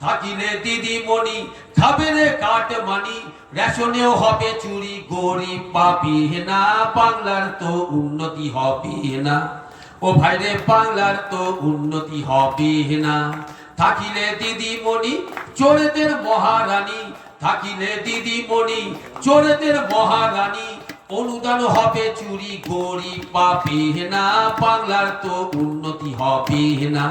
থাকিলে দিদিমণি খাবে রে মানি, রেশনেও হবে চুরি, গরিব না, বাংলার তো উন্নতি হবে না। ও বাংলার তো উন্নতি হবে না। থাকিলে দিদিমণি চোরেদের মহারানী। থাকিলে দিদিমণি চোরেদের মহারানী। অনুদান হবে চুরি, গরিব পাবি না, বাংলার তো উন্নতি হবে না।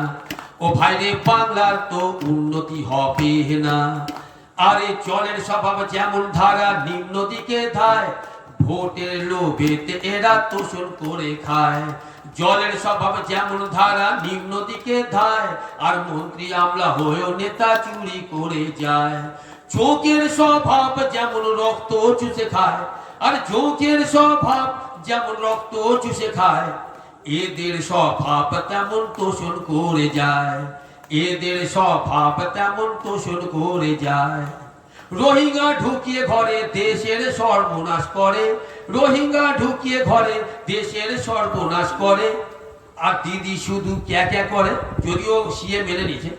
ও ভাইরে, বাংলার তো উন্নতি হবে না। আরে চলের স্বভাব যেমন ধারা, নিম্ন দিকে ধায়। ভোটের লোভেতে এরা তোষণ করে খায়। জলের স্বভাব যেমন ধারা, নিম্ন দিকে ধায়। আর মন্ত্রী আমলা হয়েও নেতা চুরি করে যায়। চোখের স্বভাব যেমন রক্ত চুষে খায়। আর চোখের স্বভাব যেমন রক্ত চুষে খায়। এদের স্বভাব তেমন তোষণ করে যায়। এদের স্বভাব তেমন তোষণ করে যায়। রোহিঙ্গা ঢুকিয়ে ঘরে দেশের সর্বনাশ করে। রোহিঙ্গা ঢুকিয়ে ঘরে দেশের সর্বনাশ করে। আর দিদি শুধু ক্যা ক্যা করে, যদিও সিএ মেনে নিয়েছে।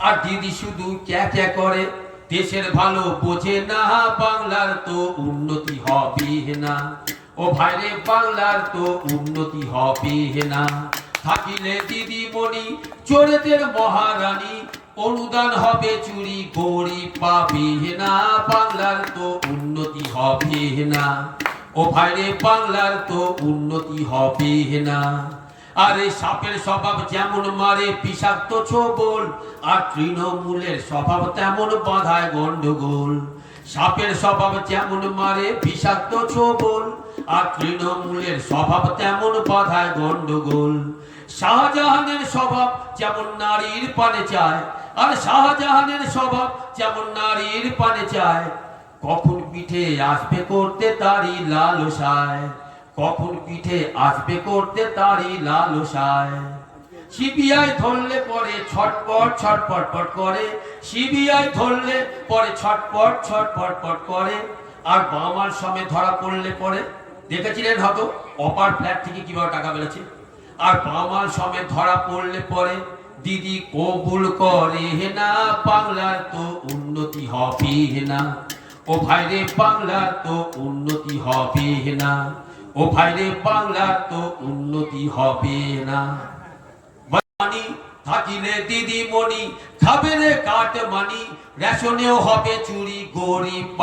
আর দিদি শুধু ক্যা ক্যা করে, দেশের ভালো বোঝে না, বাংলার তো উন্নতি হবে না। ও ভাইরে বাংলার তো উন্নতি হবে না। থাকিলে দিদিমণি, চোরেদের মহারানী, অনুদান হবে, চুরি গরিব পাবে না। বাংলার তো উন্নতি হবে না। ও ভাইরে বাংলার তো উন্নতি হবে না। আরে সাপের স্বভাব যেমন মারে, বিষাক্ত ছোবল, আর তৃণমূলের স্বভাব তেমন বাধায় গন্ডগোল। সাপের স্বভাব যেমন মারে, বিষাক্ত ছোবল, আর তৃণমূলের স্বভাব তেমন বাধায় গন্ডগোল। শাহজাহানের স্বভাব যেমন নারীর পানে চায়, আর শাহজাহানের স্বভাব যেমন নারীর পানে চায়। কখন পিঠে আসবে করতে তারি লালসায়, কখন পিঠে আসবে করতে তারি লালসায়। সিবিআই ধরলে পরে ছটপট ছটপট, পট করে। সিবিআই ধরলে পরে ছটপট ছটপট, পট করে। আর বামার সময় ধরা পড়লে পরে। দেখেছিলেন হয়তো অপার ফ্ল্যাট থেকে কীভাবে টাকা বেড়েছে? আর বামাল সময় ধরা পড়লে পরে, দিদি কবুল করে না, বাংলার তো উন্নতি হবে না। ও ভাইরে বাংলার তো উন্নতি হবে না। ও ভাইরে বাংলার তো উন্নতি হবে না। মানি থাকিলে দিদিমণি কাট মানি, রেশনেও হবে চুরি, গরিব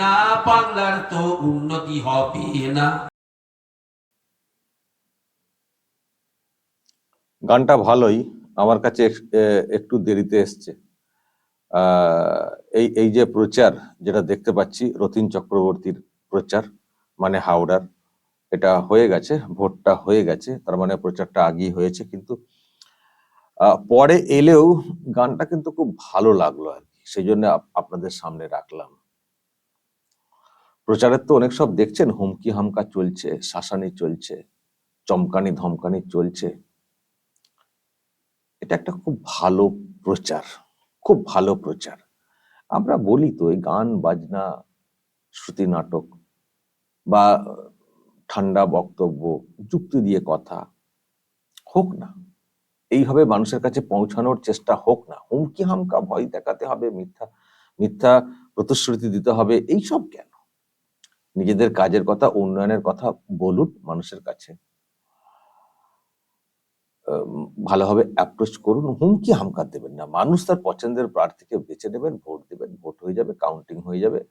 না, বাংলার তো উন্নতি হবে না। গানটা ভালোই, আমার কাছে একটু দেরিতে এসছে। এই এই যে প্রচার যেটা দেখতে পাচ্ছি রতিন চক্রবর্তীর প্রচার মানে হাওড়ার, এটা হয়ে গেছে, ভোটটা হয়ে গেছে, তার মানে প্রচারটা আগেই হয়েছে, কিন্তু পরে এলেও গানটা কিন্তু খুব ভালো লাগল আর কি সেই জন্য আপনাদের সামনে রাখলাম। প্রচারের তো অনেক সব দেখছেন, হুমকি হামকা চলছে, শাসানি চলছে, চমকানি ধমকানি চলছে। এটা একটা খুব ভালো প্রচার, খুব ভালো প্রচার। আমরা বলি তো, এই গান, বাজনা, শ্রুতি নাটক বা ঠান্ডা বক্তব্য, যুক্তি দিয়ে কথা, হোক না। এইভাবে মানুষের কাছে পৌঁছানোর চেষ্টা হোক না। হুমকি হামকা ভয় দেখাতে হবে, মিথ্যা মিথ্যা প্রতিশ্রুতি দিতে হবে, এইসব কেন? নিজেদের কাজের কথা, উন্নয়নের কথা বলুন মানুষের কাছে। ভালোভাবে অ্যাপ্রোচ করুন, হুমকি হামকা দেবেন না। মানুষ তার পছন্দের প্রার্থীকে বেছে নেবেন, ভোট দেবেন, ভোট হয়ে যাবে কাউন্টিং হয়ে যাবে।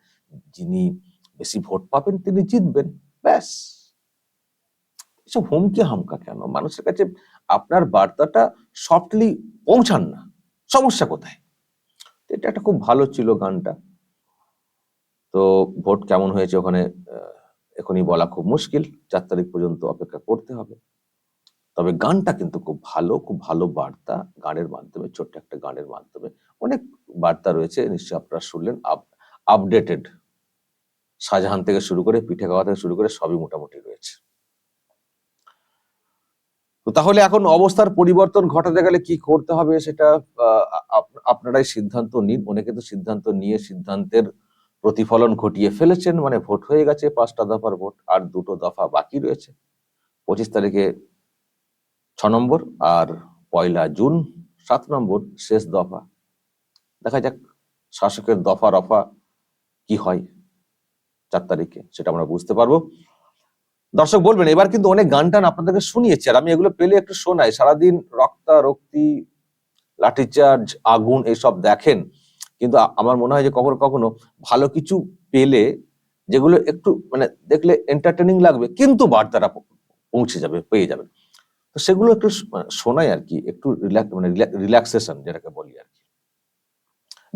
যিনি বেশি ভোট পাবেন, তিনি জিতবেন, ব্যাস। এসব হুমকি হামকা কেন? মানুষের কাছে আপনার বার্তাটা সফটলি পৌঁছান না। সমস্যা কোথায়? এটা একটা খুব ভালো ছিল গানটা। তো ভোট কেমন হয়েছে ওখানে এখনই বলা খুব মুশকিল। চার তারিখ পর্যন্ত অপেক্ষা করতে হবে। তবে গানটা কিন্তু খুব ভালো খুব ভালো বার্তা। গানের মাধ্যমে, ছোট্ট একটা গানের মাধ্যমে। অনেক বার্তা রয়েছে, নিশ্চয়ই আপনারা শুনলেন। আপডেটেড শাহজাহান থেকে শুরু করে পিঠে খাওয়া থেকে শুরু করে সবই মোটামুটি রয়েছে। তাহলে এখন অবস্থার পরিবর্তন ঘটাতে গেলে কি করতে হবে সেটা আপ- আপনারাই সিদ্ধান্ত নিন। অনেকে তো সিদ্ধান্ত নিয়ে সিদ্ধান্তের প্রতিফলন ঘটিয়ে ফেলেছেন মানে ভোট হয়ে গেছে, পাঁচটা দফার ভোট, আর দুটো দফা বাকি রয়েছে। পঁচিশ তারিখে ছ নম্বর আর পয়লা জুন সাত নম্বর শেষ দফা। দেখা যাক শাসকের দফা রফা কি হয় চার তারিখে, সেটা আমরা বুঝতে পারব। দর্শক বলবেন, এবার কিন্তু অনেক গান টান আপনাদেরকে শুনিয়েছি আর আমি এগুলো পেলে একটু শোনাই। সারাদিন রক্তারক্তি লাঠিচার্জ, আগুন এসব দেখেন। কিন্তু আমার মনে হয় যে কখনো কখনো ভালো কিছু পেলে যেগুলো একটু মানে দেখলে এন্টারটেনিং লাগবে, কিন্তু বার্তাটা পৌ- পৌঁছে যাবে, পেয়ে যাবেন। তো সেগুলো একটু মানে শোনাই আর কি, একটু রিল্যাক্স মানে রিল্যাক্সেশন যেটাকে বলি আর কি।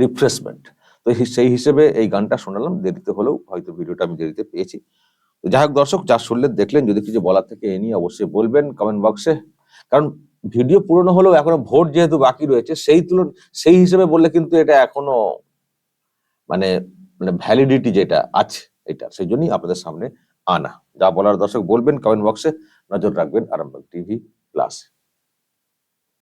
রিফ্রেশমেন্ট তো সেই হিসেবে এই গানটা শোনালাম, দেরিতে হলেও হয়তো ভিডিওটা আমি দেরিতে পেয়েছি। যাই হোক দর্শক, যা শুনলেন দেখলেন, যদি কিছু বলার থেকে এ নিয়ে অবশ্যই বলবেন কমেন্ট বক্সে কারণ ভিডিও পুরনো হলেও এখনও ভোট যেহেতু বাকি রয়েছে, সেই তুলন, সেই হিসেবে বললে কিন্তু এটা এখনও মানে মানে ভ্যালিডিটি যেটা আছে এটা, সেই জন্যই আপনাদের সামনে আনা। যা বলার দর্শক বলবেন কমেন্ট বক্সে নজর রাখবেন আরামবাগ টিভি প্লাস